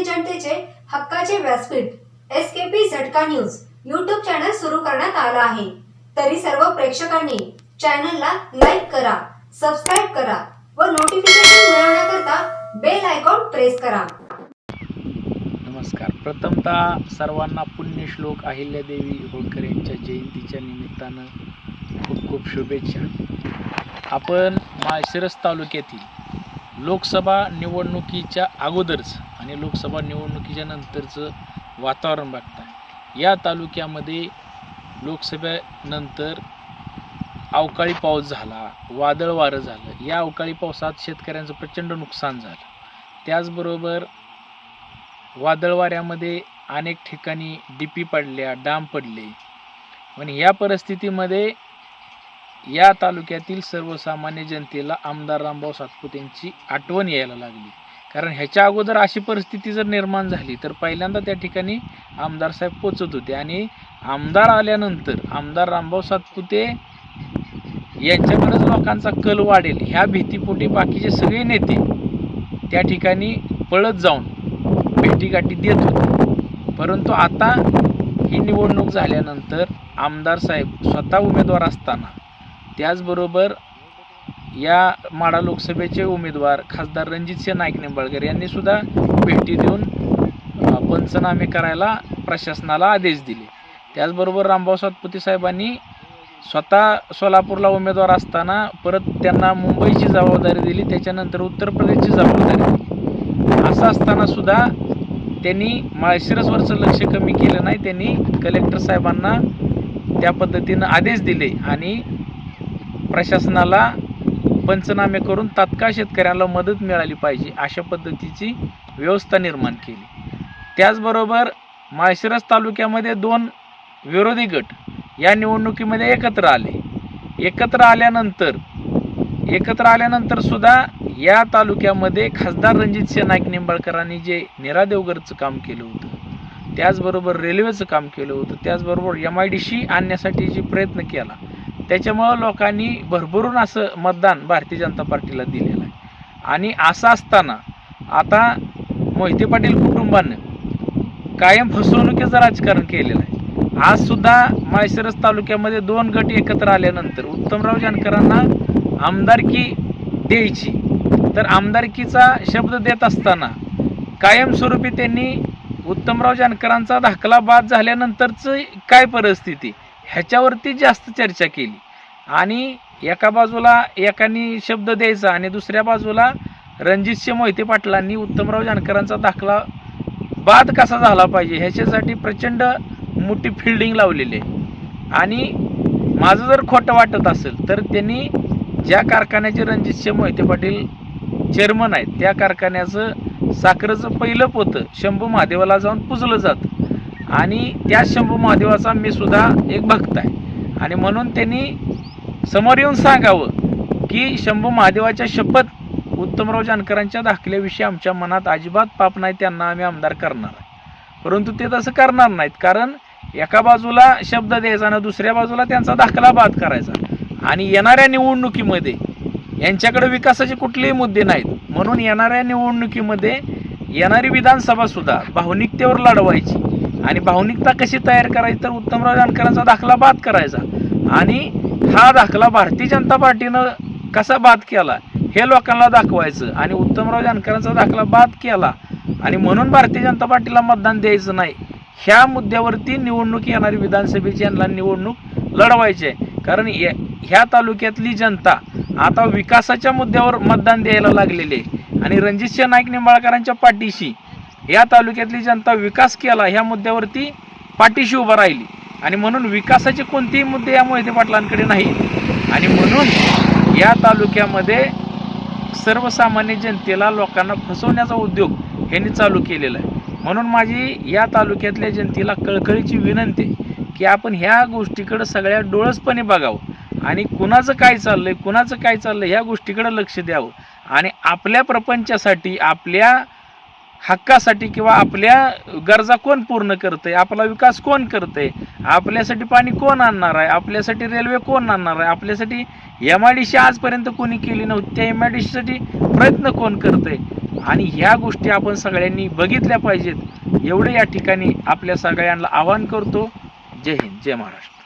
आणि जनतेचे हक्काचे व्यासपीठ S K P Jhatka news YouTube channel सुरू करण्यात आला आहे. तरी सर्व प्रेक्षकांनी चॅनलला लाईक करा सबस्क्राईब करा व नोटिफिकेशन मिळवण्याकरता बेल आयकॉन प्रेस करा. नमस्कार. प्रथमतः सर्वांना पुण्यश्लोक अहिल्यादेवी होळकर यांच्या जयंतीच्या निमित्तानं खूप खूप शुभेच्छा. आपण माळशिरस तालुक्यातील लोकसभा निवडणुकीच्या अगोदरच आणि लोकसभा निवडणुकीच्या नंतरचं वातावरण बघताय. या तालुक्यामध्ये लोकसभेनंतर अवकाळी पाऊस झाला वादळ वारं झालं. या अवकाळी पावसात शेतकऱ्यांचं प्रचंड नुकसान झालं. त्याचबरोबर वादळ वाऱ्यामध्ये अनेक ठिकाणी डीपी पडल्या डाम पडले. आणि या परिस्थितीमध्ये या तालुक्यातील सर्वसामान्य जनतेला आमदार रामभाऊ सातपुत्यांची आठवण यायला लागली. कारण ह्याच्या अगोदर अशी परिस्थिती जर निर्माण झाली तर पहिल्यांदा त्या ठिकाणी आमदार साहेब पोचत होते. आणि आमदार आल्यानंतर आमदार रामभाऊ सातपुते यांच्याकडेच लोकांचा कल वाढेल ह्या भीतीपोटी बाकीचे सगळे नेते त्या ठिकाणी पळत जाऊन भेटीगाठी देत होते. परंतु आता ही निवडणूक झाल्यानंतर आमदार साहेब स्वतः उमेदवार असताना त्याचबरोबर या माडा लोकसभेचे उमेदवार खासदार रणजितसिंह नाईक निंबाळकर यांनी सुद्धा भेटी देऊन पंचनामे करायला प्रशासनाला आदेश दिले. त्याचबरोबर रामभाऊ सातपुते साहेबांनी स्वतः सोलापूरला उमेदवार असताना परत त्यांना मुंबईची जबाबदारी दिली त्याच्यानंतर उत्तर प्रदेशची जबाबदारी दिली. असं असताना सुद्धा त्यांनी माळशिरसवरचं लक्ष कमी केलं नाही त्यांनी कलेक्टर साहेबांना त्या पद्धतीनं आदेश दिले आणि प्रशासनाला पंचनामे करून तात्काळ शेतकऱ्याला मदत मिळाली पाहिजे अशा पद्धतीची व्यवस्था निर्माण केली. त्याचबरोबर माळशिरस तालुक्यामध्ये दोन विरोधी गट या निवडणुकीमध्ये एकत्र आले. एकत्र आल्यानंतर एकत्र आल्यानंतर सुद्धा या तालुक्यामध्ये खासदार रणजित सिंह नाईक निंबाळकरांनी जे निरादेवगरचं काम केलं होतं त्याचबरोबर रेल्वेचं काम केलं होतं त्याचबरोबर एम आय डी सी आणण्यासाठी जे प्रयत्न केला त्याच्यामुळं लोकांनी भरभरून असं मतदान भारतीय जनता पार्टीला दिलेलं आहे. आणि असं असताना आता मोहिते पाटील कुटुंबानं कायम फसवणुकीचं राजकारण केलेलं आहे आज सुद्धा माळशिरस तालुक्यामध्ये दोन गट एकत्र आल्यानंतर उत्तमराव जानकरांना आमदारकी द्यायची. तर आमदारकीचा शब्द देत असताना कायमस्वरूपी त्यांनी उत्तमराव जानकरांचा धाकला बाद झाल्यानंतरचं काय परिस्थिती? ह्याच्यावरती जास्त चर्चा केली. आणि एका बाजूला एकानी शब्द द्यायचा आणि दुसऱ्या बाजूला रणजितसिंह मोहिते पाटलांनी उत्तमराव जानकरांचा दाखला बाद कसा झाला पाहिजे ह्याच्यासाठी प्रचंड मोठी फिल्डिंग लावलेली आहे. आणि माझं जर खोटं वाटत असेल तर त्यांनी ज्या कारखान्याचे रणजितसिंह मोहिते पाटील चेअरमन आहेत त्या कारखान्याचं साखरेचं पहिलं पोतं शंभू महादेवाला जाऊन पुजलं जातं. आणि त्या शंभू महादेवाचा मी सुद्धा एक भक्त आहे. आणि म्हणून त्यांनी समोर येऊन सांगावं की शंभू महादेवाच्या शपथ उत्तमराव जानकरांच्या दाखल्याविषयी आमच्या मनात अजिबात पाप नाही त्यांना आम्ही आमदार करणार आहे. परंतु ते तसं करणार नाहीत कारण एका बाजूला शब्द द्यायचा आणि दुसऱ्या बाजूला त्यांचा दाखला बाद करायचा. आणि येणाऱ्या निवडणुकीमध्ये यांच्याकडे विकासाचे कुठलेही मुद्दे नाहीत. म्हणून येणाऱ्या निवडणुकीमध्ये येणारी विधानसभासुद्धा भावनिकतेवर लढवायची. आणि भावनिकता कशी तयार करायची तर उत्तमराव जानकरांचा दाखला बाद करायचा. आणि हा दाखला भारतीय जनता पार्टीनं कसा बाद केला हे लोकांना दाखवायचं आणि उत्तमराव जानकरांचा दाखला बाद केला आणि म्हणून भारतीय जनता पार्टीला मतदान द्यायचं नाही ह्या मुद्द्यावरती निवडणूक येणारी विधानसभेची यांना निवडणूक लढवायची आहे. कारण या- ह्या तालुक्यातली जनता आता विकासाच्या मुद्द्यावर मतदान द्यायला लागलेली आहे. आणि रणजितसिंह नाईक निंबाळकरांच्या पाठीशी या तालुक्यातली जनता विकास केला ह्या मुद्द्यावरती पाठीशी उभा राहिली. आणि म्हणून विकासाचे कोणतेही मुद्दे या मोहिते पाटलांकडे नाही. आणि म्हणून या तालुक्यामध्ये सर्वसामान्य जनतेला लोकांना फसवण्याचा उद्योग यांनी चालू केलेला आहे. म्हणून माझी या तालुक्यातल्या जनतेला कळकळीची विनंती आहे की आपण ह्या गोष्टीकडं सगळ्या डोळसपणे बघावं. आणि कुणाचं काय चाललंय कुणाचं काय चाललंय ह्या गोष्टीकडं लक्ष द्यावं. आणि आपल्या प्रपंचासाठी आपल्या हक्कासाठी किंवा आपल्या गरजा कोण पूर्ण करतंय? आपला विकास कोण करतंय? आपल्यासाठी पाणी कोण आणणार आहे? आपल्यासाठी रेल्वे कोण आणणार आहे? आपल्यासाठी एम आय डी सी आजपर्यंत कोणी केली नव्हती. त्या एम आय डी सीसाठी प्रयत्न कोण करतंय? आणि ह्या गोष्टी आपण सगळ्यांनी बघितल्या पाहिजेत. एवढे या ठिकाणी आपल्या सगळ्यांना आवाहन करतो. जय हिंद जय महाराष्ट्र.